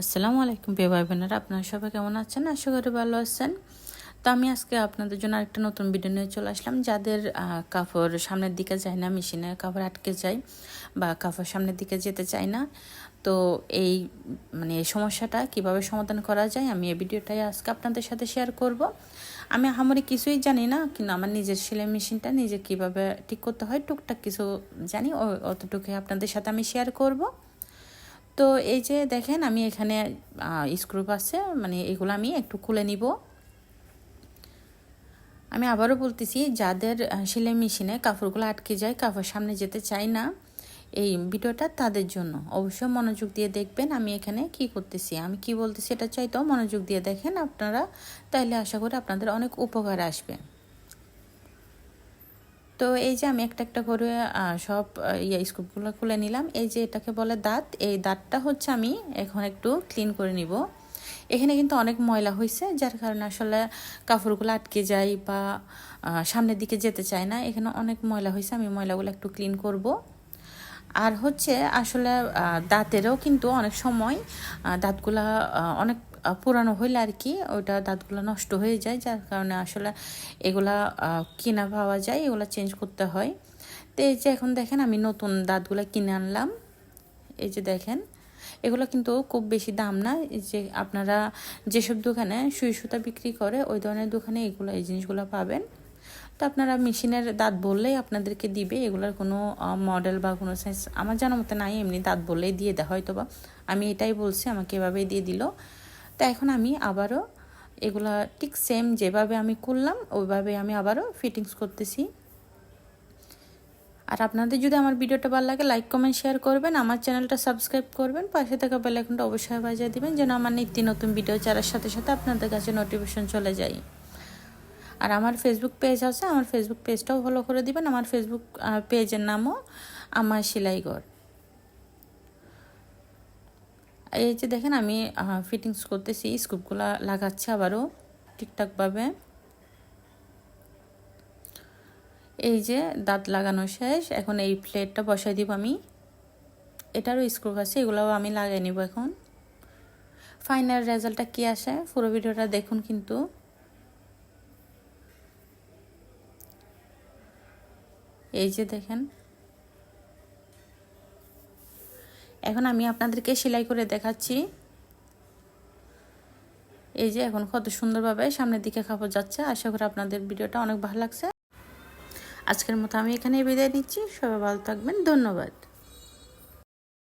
আসসালামু আলাইকুম প্রিয় ভাই বোনেরা আপনারা সবাই কেমন আছেন? আশা করি ভালো আছেন। তো আমি আজকে আপনাদের জন্য আরেকটা নতুন ভিডিও নিয়ে চলে আসলাম, যাদের কাপড় সামনের দিকে যায় না, মেশিনে কাপড় আটকে যায় বা কাপড় সামনের দিকে যেতে চায় না। তো এই মানে এই সমস্যাটা কীভাবে সমাধান করা যায়, আমি এই ভিডিওটাই আজকে আপনাদের সাথে শেয়ার করব। আমি আহামরি কিছুই জানি না, কিন্তু আমার নিজের সেলাই মেশিনটা নিজে কীভাবে ঠিক করতে হয়, টুকটাক কিছু জানি অতটুকুই আপনাদের সাথে আমি শেয়ার করব। তো এই যে দেখেন, আমি এখানে স্ক্রুপ আছে মানে এগুলো আমি একটু খুলে নিব। আমি আবারও বলতেছি, যাদের সেলাই মেশিনে কাপড়গুলো আটকে যায় কাপড় সামনে যেতে চাই না, এই ভিডিওটা তাদের জন্য। অবশ্যই মনোযোগ দিয়ে দেখবেন আমি এখানে কি করতেছি। আমি কি বলতেছি এটা চাইতেও মনোযোগ দিয়ে দেখেন আপনারা, তাইলে আশা করি আপনাদের অনেক উপকার আসবে। তো এই যে আমি একটা একটা করে সব ইয়ে স্কুপগুলো খুলে নিলাম। এই যে এটাকে বলে দাঁত, এই দাঁতটা হচ্ছে আমি এখন একটু ক্লিন করে নিব। এখানে কিন্তু অনেক ময়লা হয়েছে যার কারণে আসলে কাপড়গুলো আটকে যায় বা সামনের দিকে যেতে চায় না। এখানে অনেক ময়লা হয়েছে আমি ময়লাগুলো একটু ক্লিন করব। আর হচ্ছে আসলে দাঁতেরও কিন্তু অনেক সময় দাঁতগুলা অনেক পুরানো হইলে আর কি ওইটা দাঁতগুলো নষ্ট হয়ে যায়, যার কারণে আসলে এগুলা কিনা পাওয়া যায়, এগুলা চেঞ্জ করতে হয়। তো এই যে এখন দেখেন আমি নতুন দাঁতগুলো কিনে আনলাম। এই যে দেখেন, এগুলো কিন্তু খুব বেশি দাম না। যে আপনারা যেসব দোকানে সুই সুতা বিক্রি করে, ওই ধরনের দোকানে এগুলো, এই জিনিসগুলো পাবেন। তো আপনারা মেশিনের দাঁত বললেই আপনাদেরকে দিবে, এগুলোর কোনো মডেল বা কোনো সাইজ আমার জানা মতো নাই, এমনি দাঁত বললেই দিয়ে দেয় হয়তো বা আমি এটাই বলছি, আমাকে এভাবেই দিয়ে দিল। তো এখন আমি আবারও এগুলা ঠিক সেম যেভাবে আমি করলাম, ওইভাবে আমি আবারও ফিটিংস করতেছি। আর আপনাদের যদি আমার ভিডিওটা ভালো লাগে লাইক কমেন্ট শেয়ার করবেন, আমার চ্যানেলটা সাবস্ক্রাইব করবেন, পাশে থাকা বেল আইকনটা অবশ্যই বাজিয়ে দিবেন, যেন আমার নিত্য নতুন ভিডিও ছাড়ার সাথে সাথে আপনাদের কাছে নোটিফিকেশন চলে যায়। আর আমার ফেসবুক পেজ আছে, আমার ফেসবুক পেজটাও ফলো করে দিবেন, আমার ফেসবুক পেজের নামও আমার সেলাইঘর এই যে দেখেন আমি ফিটিংস করতেছি স্কুপগুলো লাগাচ্ছে আবারও ঠিকঠাকভাবে। এই যে দাঁত লাগানো শেষ, এখন এই প্লেটটা বসাই দিব আমি। এটারও স্ক্রুপ আছে, এগুলোও আমি লাগাই নিব এখন। ফাইনাল রেজাল্টটা কী আসে? পুরো ভিডিওটা দেখুন কিন্তু। এই যে দেখেন এখন আমি আপনাদেরকে সেলাই করে দেখাচ্ছি। এই যে এখন কত সুন্দরভাবে সামনের দিকে কাপড় যাচ্ছে। আশা করি আপনাদের ভিডিওটা অনেক ভালো লাগছে। আজকের মতো আমি এখানে বিদায় নিচ্ছি। সবাই ভালো থাকবেন। ধন্যবাদ।